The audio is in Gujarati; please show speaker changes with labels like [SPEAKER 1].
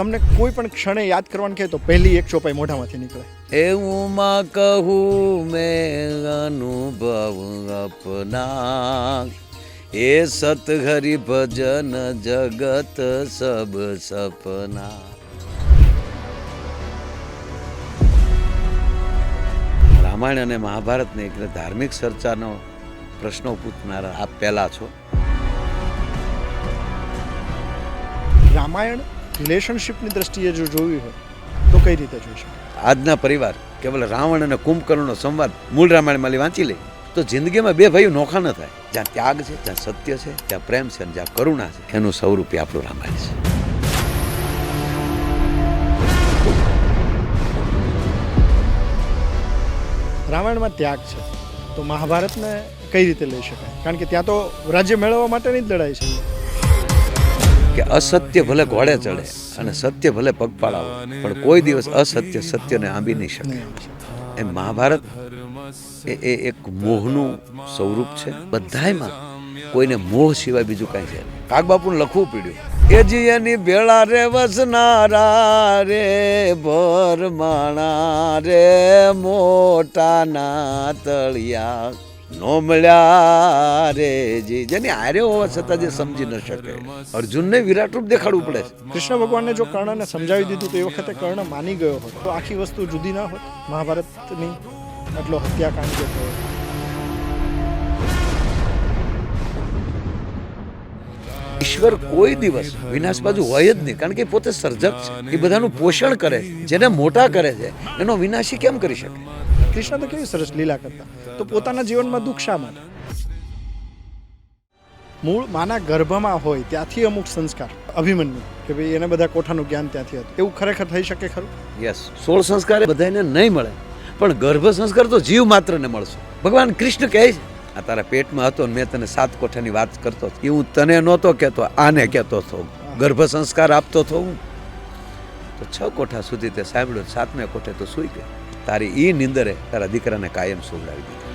[SPEAKER 1] તમને કોઈ પણ ક્ષણે યાદ કરવાનું કહે તો પહેલી એક ચોપાઈ મોઢામાંથી નીકળે.
[SPEAKER 2] એવું માં કહું મેં અનુભવ અપના એ સત હરિ ભજન જગત સબ સપના. રામાયણ અને મહાભારતને એટલે ધાર્મિક ચર્ચાનો પ્રશ્નો પૂછનારા આપ પહેલા છો.
[SPEAKER 1] રામાયણ રિલેશનશિપની દ્રષ્ટિએ જો જોવી હોય તો કઈ રીતે જોઈ શકાય
[SPEAKER 2] આજના પરિવાર કેવલ રાવણ અને કુંભકર્ણનો સંવાદ મૂળ રામાયણમાં વાંચી લે તો જિંદગીમાં બે ભાઈઓ નોખા ન થાય. જ્યાં ત્યાગ છે જ્યાં સત્ય છે જ્યાં પ્રેમ છે અને જ્યાં કરુણા છે એનું સ્વરૂપે આપણું રામાયણ છે.
[SPEAKER 1] રામાયણમાં ત્યાગ છે તો મહાભારતને કઈ રીતે લઈ શકાય? કારણ કે ત્યાં તો રાજ્ય મેળવવા માટેની જ લડાઈ છે.
[SPEAKER 2] કે અસત્ય ભલે ઘોડે ચડે અને સત્ય ભલે પગપાળા પણ કોઈ દિવસ અસત્ય સત્યને આંબી નહીં શકે. એમ મહાભારત એ એ એક મોહનું સ્વરૂપ છે. બધાયમાં કોઈને મોહ સિવાય બીજું કાંઈ છે. કાગબાપુને લખવું પડ્યું. એ જી એની ભેળા રે વસનારા રે, ભરમાણા રે, મોટાના તળિયા નો મળ્યા રે જી. જેની હારે હોવા છતાં જે સમજી ન શકે. અર્જુનને વિરાટ રૂપ દેખાડવું પડે છે.
[SPEAKER 1] કૃષ્ણ ભગવાનને જો કર્ણને સમજાવી દીધું તો એ વખતે કર્ણ માની ગયો હોત. તો આખી વસ્તુ જુદી ના હોત મહાભારતની આટલો હત્યાકાંડ જે થયો.
[SPEAKER 2] ઈશ્વર કોઈ દિવસ વિનાશ બાજુ હોય જ નહીં. કારણ કે પોતે સર્જક છે. એ બધાનું પોષણ કરે જેને મોટા કરે છે એનો વિનાશી કેમ કરી શકે?
[SPEAKER 1] કૃષ્ણ તો કેવી સરસ લીલા કરતા. તો પોતાના જીવનમાં દુઃખ શા માટે? મૂળ માના ગર્ભમાં હોય ત્યાંથી અમુક સંસ્કાર. અભિમન્યુ, કે ભાઈ એને બધા કોઠાનું જ્ઞાન ત્યાંથી હતું. એવું ખરેખર થઈ શકે ખરું?
[SPEAKER 2] યસ સોળ સંસ્કાર બધાને નહીં મળે. પણ ગર્ભ સંસ્કાર તો જીવ માત્રને મળશે. ભગવાન કૃષ્ણ કહે છે, આ તારા પેટમાં હતો મેં તને સાત કોઠાની વાત કરતો. એ હું તને નહોતો કહેતો, આને કહેતો હતો ગર્ભ સંસ્કાર આપતો હતો હું. તો છ કોઠા સુધી તે સાંભળ્યો સાતમે કોઠે તો સૂઈ ગયો. તારી એ નિંદરે તારા દીકરાને કાયમ સુવડાવી દીધો.